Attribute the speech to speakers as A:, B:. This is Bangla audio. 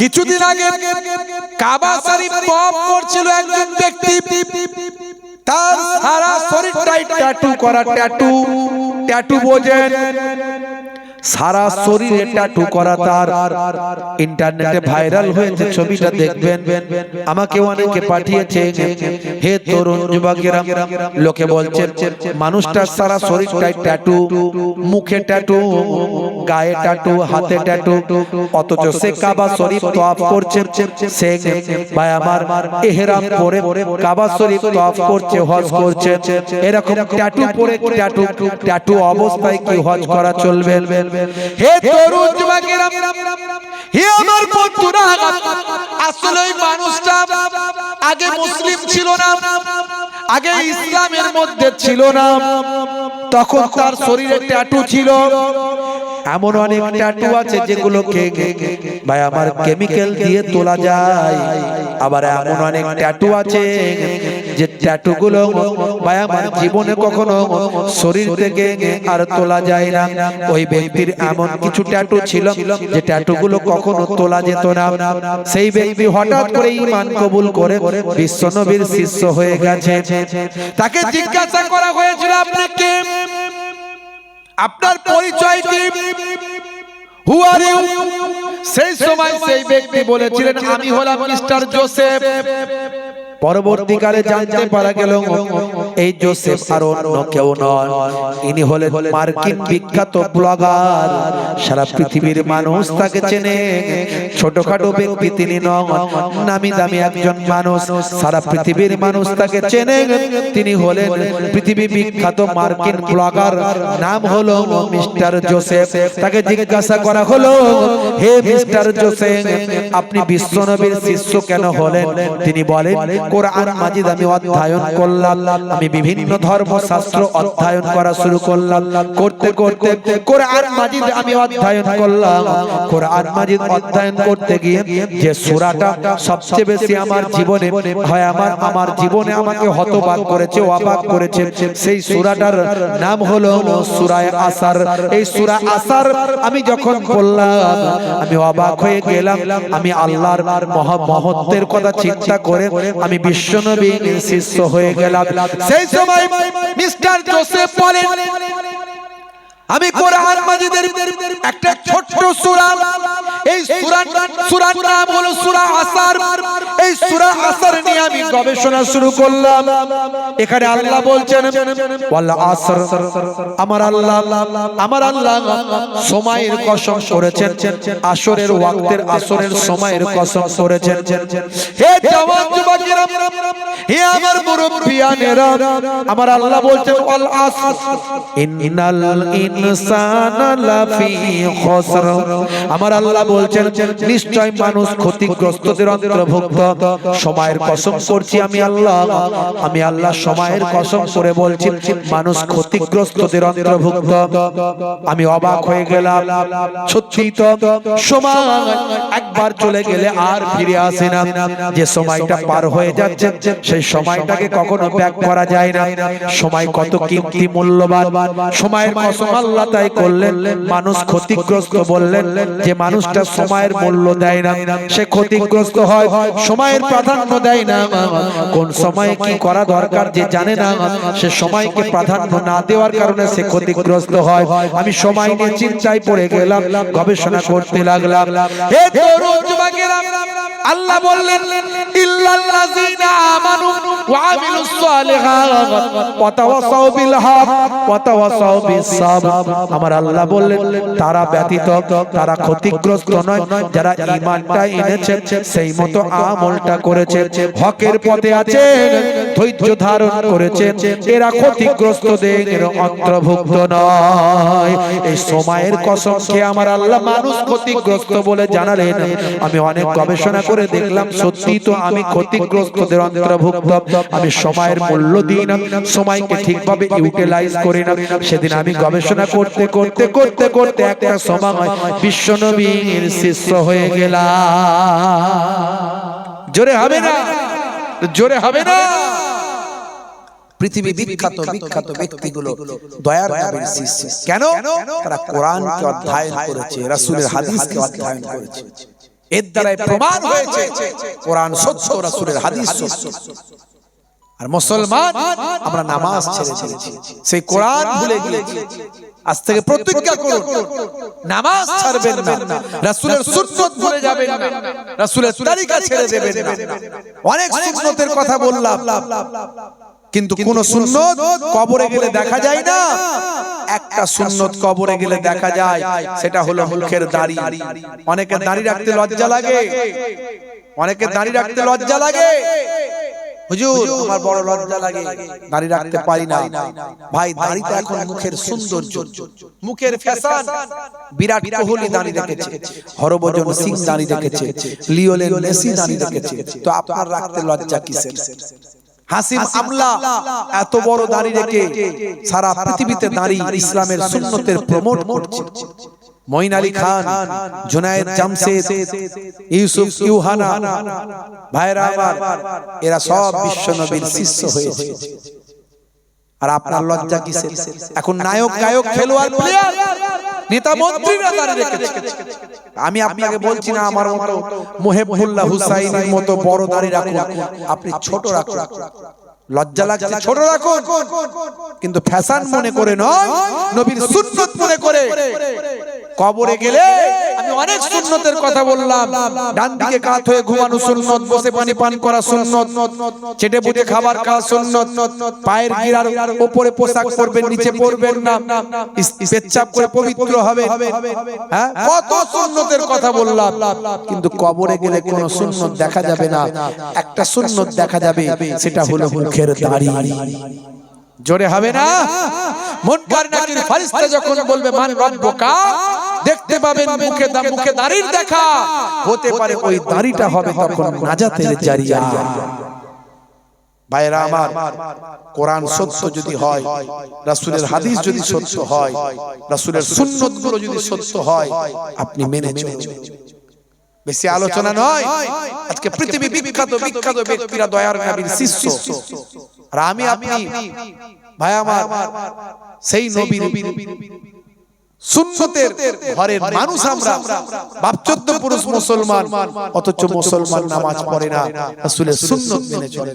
A: কিছুদিন আগে কাবা শরীফ পপ করছিল একজন ব্যক্তি। তার সারা শরীরটাই ট্যাটু করা ট্যাটু ট্যাটু বোঝেন। সারা শরীরে ট্যাটু করা তার। ইন্টারনেটে ভাইরাল হয়েছে ছবিটা দেখবেন। আমাকে অনেকে পাঠিয়েছে হে তরুণ যুবকেরা, লোকে বলছে মানুষটার সারা শরীরটাই ট্যাটু মুখে ট্যাটু গায়ে ট্যাটু হাতে ট্যাটু অথচ সে কাবা শরীফ তওয়াফ করছে। সে ভাই আমার ইহরাম পরে কাবা শরীফ তওয়াফ করছে, হজ করছে। এরকম ট্যাটু পরে ট্যাটু ট্যাটু অবস্থায় কি হজ করা চলবে? হে হে আমার আসলে ওই মানুষটা আগে মুসলিম ছিল না, আগে ইসলামের মধ্যে ছিল না, তখন তার শরীরে ট্যাটু ছিল। এমন অনেক ট্যাটু আছে যেগুলোকে ভাই আমার কেমিক্যাল দিয়ে তোলা যায়, আবার এমন অনেক ট্যাটু আছে যে ট্যাটু গুলো ভাই আমার জীবনে কখনো শরীর থেকে আর তোলা যায় না। ওই ব্যক্তির এমন কিছু ট্যাটু ছিল যে ট্যাটু গুলো কখনো তোলা যেত না। সেই ব্যক্তি হঠাৎ করে ইমান কবুল করে বিশ্বনবীর শিষ্য হয়ে গেছে। তাকে জিজ্ঞাসা করা হয়েছিল, আপনি কে? আপনার পরিচয় কি? হু আর ইউ সেই সময় সেই ব্যক্তি বলেছিলেন, আমি হলাম মিস্টার জোসেফ। পরবর্তীকালে জানতে পারা গেল এই জোসেফ আর অন্য কেউ নয় ইনি হলেন মার্কিন বিখ্যাত ব্লগার। সারা পৃথিবীর মানুষ তাকে চেনে। ছোটখাটো ব্যক্তি তিনি নন, নামি দামি একজন মানুষ। সারা পৃথিবীর মানুষ তাকে চেনে। তিনি হলেন পৃথিবী বিখ্যাত মার্কিন ব্লগার। নাম হলো মিস্টার জোসেফ। তাকে জিজ্ঞাসা করা হলো, হে মিস্টার জোসেফ, আপনি বিশ্বনবীর শিষ্য কেন হলেন? তিনি বলেন কোরআন মাজিদ আমি অধ্যয়ন করলাম, আমি বিভিন্ন ধর্মশাস্ত্র অধ্যয়ন করা শুরু করলাম। করতে করতে কোরআন মাজিদ আমি অধ্যয়ন করলাম। কোরআন মাজিদ অধ্যয়ন করতে গিয়ে যে সূরাটা সবচেয়ে বেশি আমার জীবনে হয়, আমার আমার জীবনে আমাকে হতবাক করেছে, অবাক করেছে, সেই সূরাটার নাম হলো সূরায়ে আসার। এই সূরা আসার আমি যখন পড়লাম, আমি অবাক হয়ে গেলাম, আমি আল্লাহর মহা মহত্বের কথা চিন্তা করে আমি বিশ্বনবীর শিষ্য হয়ে গেলাম। সেই সময় মিস্টার জোসেফ বলেন, আমি কোরআন মাজিদের একটা ছোট্ট সূরা, এই সূরা সূরার নাম সূরা আসার, এই সূরা আসার নিয়ে আমি গবেষণা শুরু করলাম। এখানে আল্লাহ বলছেন আসর। আমার আল্লাহ আমার আল্লাহ সময়ের কসম করেছেন, আসরের ওয়াক্তের আসরের সময়ের কসম করেছেন। হে জওয়ান যুবকেরা, হে আমার মুরব্বিয়ানেরা, আমার আল্লাহ বলছেন, ওয়াল আসর। ইন্নাল ইনসানা লাফি খসর। আমার আল্লাহ বলছেন, নিশ্চয় মানুষ ক্ষতিগ্রস্তদের অন্তর্ভুক্ত। সময়ের কসম করছি আমি আল্লাহ। আমি আল্লাহ সময়ের কসম করে বলছি, মানুষ ক্ষতিগ্রস্তদের অন্তর্ভুক্ত। আমি অবাক হয়ে গেলাম। সত্যি তো, সময় একবার চলে গেলে আর ফিরে আসে না। যে সময়টা পার হয়ে যাচ্ছে, সেই সময়টাকে কখনো ব্যাক করা যায় না। সময় কত কিমতি মূল্যবান। সময়ের কসম আল্লাহ তাই করলেন। মানুষ ক্ষতিগ্রস্ত বললেন যে মানুষটা সময়ের মূল্য দেয় না। সে ক্ষতিগ্রস্ত হয়, সময়ের প্রাধান্য দেয় না। কোন সময় কি করা দরকার যে জানে না, সে সময়কে প্রাধান্য না দেওয়ার কারণে সে ক্ষতিগ্রস্ত হয়। আমি সময় নিয়ে চিন্তায় পড়ে গেলাম, গবেষণা করতে লাগলাম। আল্লাহ বললেন আমানু ওয়া আমিলুস সালিহাত ওয়া তাওয়াসাউ বিল হক ওয়া তাওয়াসাউ বিস সাবর আমার আল্লাহ বললেন, তারা ব্যতীত, তারা ক্ষতিগ্রস্ত নয়। যারা ঈমানটা এনেছে, সেই মতো আমলটা করেছে। হকের পথে আছে ধৈর্য ধারণ করেছে এরা ক্ষতিগ্রস্তদের অন্তর্ভুক্ত নয়। এই সময়ের কসম খেয়ে আমার আল্লাহ মানুষ ক্ষতিগ্রস্ত বলে জানালেন। আমি অনেক গবেষণা করে দেখলাম সত্যি তো আমি ক্ষতিগ্রস্তদের অন্তর্ভুক্ত। আমি সময়ের মূল্য দিই না সময়কে ঠিকভাবে ইউটিলাইজ করি না। সেদিন আমি গবেষণা করতে করতে করতে করতে একটা সময় বিশ্বনবীর শিষ্য হয়ে গেলাম। জোরে হবে না? জোরে হবে না? পৃথিবী বিখ্যাত বিখ্যাত ব্যক্তিগুলো দয়ার নবীর শিষ্য কেন? তারা কোরআনকে অধ্যয়ন করেছে রাসূলের হাদিসকে অধ্যয়ন করেছে। এর দ্বারাই প্রমাণ হয়েছে কোরআন সত্য রাসূলের হাদিস সত্য। আর মুসলমান আমরা নামাজ ছেড়ে দিয়েছি। সেই কোরআন ভুলে গিয়েছি। আজ থেকে প্রতিজ্ঞা করুন। নামাজ ছাড়বেন না। রাসূলের সুন্নাত ভুলে যাবেন না। রাসূলের তরিকা ছেড়ে দেবেন না। অনেক সুন্নতের কথা বললাম। কিন্তু কোন সুন্নত কবরে গেলে দেখা যায় না। একটা সুন্নত কবরে গেলে দেখা যায় সেটা হলো মুখের দাড়ি। অনেকের দাড়ি রাখতে লজ্জা লাগে। অনেকের দাড়ি রাখতে লজ্জা লাগে। হুজুর আমার বড় লজ্জা লাগে। দাড়ি রাখতে পারি না। ভাই দাড়িটা এখন মুখের সৌন্দর্য মুখের ফ্যাশন। বিরাট কোহলি দাড়ি রেখেছে হরভজন সিং দাড়ি রেখেছে লিওনেল মেসি দাড়ি রেখেছে তো আপনার রাখতে লজ্জা কিসের? হাসিম আমলা এত বড় দাড়ি রেখে সারা পৃথিবীতে দাড়ি ইসলামের সুন্নতের প্রমোট করছে। মঈন আলী খান জুনায়েদ জামশেদ ইউসুফ ইউহানা ভাইরা আমার এরা সব বিশ্ব নবীর শিষ্য হয়েছে। আর আপনার লজ্জা কিসের? এখন নায়ক গায়ক খেলোয়াড় প্লেয়ার নেতা মন্ত্রীরা দাঁড়িয়ে রেখেছে আমি আপনাকে বলছি না আমার মতো মোহেবুল্লাহ হুসাইনের মতো বড় দাড়ি রাখুন। আপনি ছোট রাখুন। লজ্জা লাগছে ছোট রাখুন। কিন্তু ফ্যাশন মনে করে নয় নবীর সুন্নত মনে করে। কবরে গেলে অনেক সুন্নতের কথা বললাম। ডান দিকে কাত হয়ে ঘুমানো সুন্নত, বসে পানি পান করা সুন্নত, চেটে বুটে খাবার খাওয়া সুন্নত, পায়ের গিরার উপরে পোশাক পরবেন, নিচে পরবেন না পেচ্ছাপ করে পবিত্র হবে হ্যাঁ? কত সুন্নতের কথা বললাম। কিন্তু কবরে গেলে কোন সুন্নত দেখা যাবে না। একটা সুন্নত দেখা যাবে, সেটা হলো মুখের দাড়ি। জোরে হবে না? মুনকার নাকির ফেরেশতা যখন বলবে, মান রব্বুকা? দেখতে পাবেন মুখে মুখে দাড়ির দেখা। হতে পারে ওই দাড়িটা হবে তখন নাজাতের জারিয়া। ভাইরা আমার, কোরআন সত্য যদি হয়, রাসূলের হাদিস যদি সত্য হয়, রাসূলের সুন্নতগুলো যদি সত্য হয়, আপনি মেনে চলুন। বেশি আলোচনা নয়। আজকে পৃথিবী বিখ্যাত বিখ্যাত ব্যক্তিরা দয়ার নবীর শিষ্য। আর আমি, আপনি, ভাই আমার, সেই নবীর সুন্নতের ঘরের মানুষ আমরা। বাপচোদ্দ পুরুষ মুসলমান অথচ মুসলমান নামাজ পড়ে না। আসলে সুন্নত মেনে চলে।